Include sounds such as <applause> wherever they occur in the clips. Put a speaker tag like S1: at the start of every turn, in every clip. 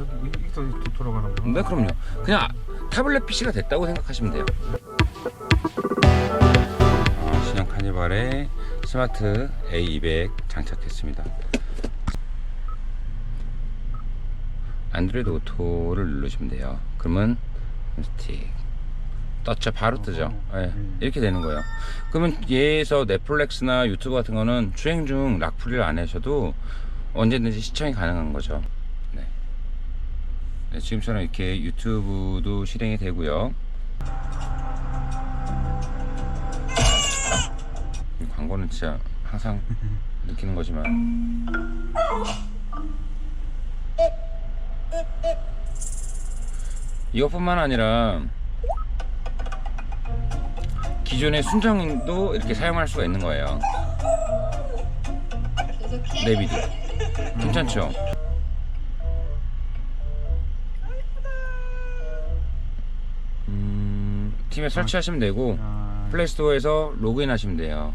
S1: 여기 이게 또 돌아가는구나.
S2: 네, 그럼요. 그냥 타블렛 PC가 됐다고 생각하시면 돼요. 어, 신형 카니발에 스마트 A200 장착했습니다. 안드로이드 오토를 누르시면 돼요. 그러면 스틱 떴죠. 바로 뜨죠. 예,
S1: 음.
S2: 이렇게 되는 거예요. 그러면 얘에서 넷플릭스나 유튜브 같은 거는 주행 중 락풀이를 안 하셔도 언제든지 시청이 가능한 거죠. 네. 네, 지금처럼 이렇게 유튜브도 실행이 되고요. 이 광고는 진짜 항상 느끼는 거지만 이것뿐만 아니라 기존의 순정도 이렇게 사용할 수가 있는 거예요. 내비도 괜찮죠? 팀에 설치하시면 되고
S1: 아,
S2: 플레이스토어에서 로그인하시면 돼요.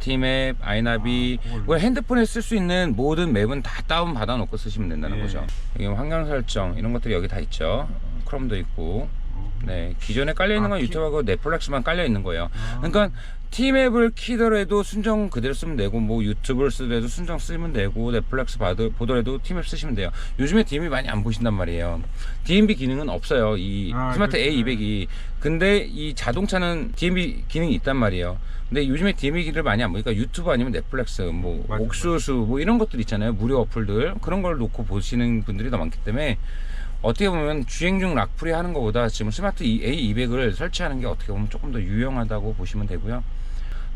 S2: 팀앱, 아이나비,
S1: 아,
S2: 그걸- 핸드폰에 쓸 수 있는 모든 맵은 다 다운 받아 놓고 쓰시면 된다는
S1: 예.
S2: 거죠. 여기 환경 설정 이런 것들이 여기 다 있죠. 크롬도 있고,
S1: 어.
S2: 네 기존에 깔려 있는
S1: 아,
S2: 건
S1: 키-
S2: 유튜브하고 넷플릭스만 깔려 있는 거예요.
S1: 아.
S2: 그러니까 팀앱을 키더라도 순정 그대로 쓰면 되고 뭐 유튜브를 쓰더라도 순정 쓰면 되고 넷플릭스 봐도, 보더라도 팀앱 쓰시면 돼요. 요즘에 DM이 많이 안 보신단 말이에요. DMB 기능은 없어요. 이
S1: 아,
S2: 스마트
S1: 그렇죠.
S2: A200이 근데 이 자동차는 DMB 기능이 있단 말이에요. 근데 요즘에 DMB 기능을 많이 안 보니까 유튜브 아니면 넷플릭스 뭐
S1: 맞아,
S2: 옥수수 뭐 이런 것들 있잖아요. 무료 어플들. 그런 걸 놓고 보시는 분들이 더 많기 때문에 어떻게 보면 주행 중 락풀이 하는 것보다 지금 스마트 A200을 설치하는 게 어떻게 보면 조금 더 유용하다고 보시면 되고요.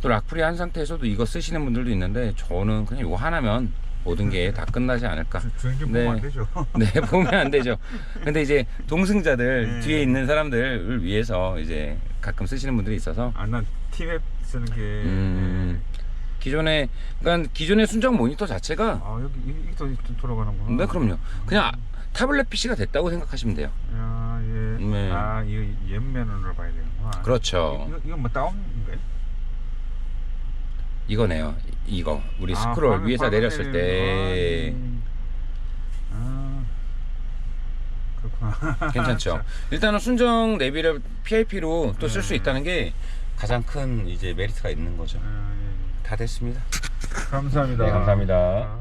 S2: 또 락풀이 한 상태에서도 이거 쓰시는 분들도 있는데 저는 그냥 이거 하나면 모든 게 다 끝나지 않을까.
S1: 주- <laughs> 주행 좀
S2: 네.
S1: 보면 안 되죠. <laughs>
S2: 네, 보면 안 되죠. 근데 이제 동승자들
S1: 네.
S2: 뒤에 있는 사람들을 위해서 이제 가끔 쓰시는 분들이 있어서
S1: 아, 난 팀앱 쓰는 게.
S2: 음, 기존에 그러니까 기존의 순정 모니터 자체가
S1: 아, 여기 이- 이게 또 돌아가는구나.
S2: 네, 그럼요. 그냥 타블렛 PC가 됐다고 생각하시면 돼요.
S1: 야, 예.
S2: 네.
S1: 아, 이거 옆면으로 봐야 되는구나.
S2: 그렇죠.
S1: 이거, 이거 뭐 다운인가요?
S2: 이거네요. 이거 우리
S1: 아,
S2: 스크롤
S1: 화면-
S2: 위에서
S1: 화면
S2: 내렸을 때
S1: 내리는 거. 아, 예. 그렇구나. <laughs>
S2: 괜찮죠. 일단은 순정 내비를 PIP로 또 쓸수 있다는 게 가장 큰 이제 메리트가 있는 거죠.
S1: 아, 예.
S2: 다 됐습니다.
S1: 감사합니다.
S2: 네, 감사합니다.
S1: 아.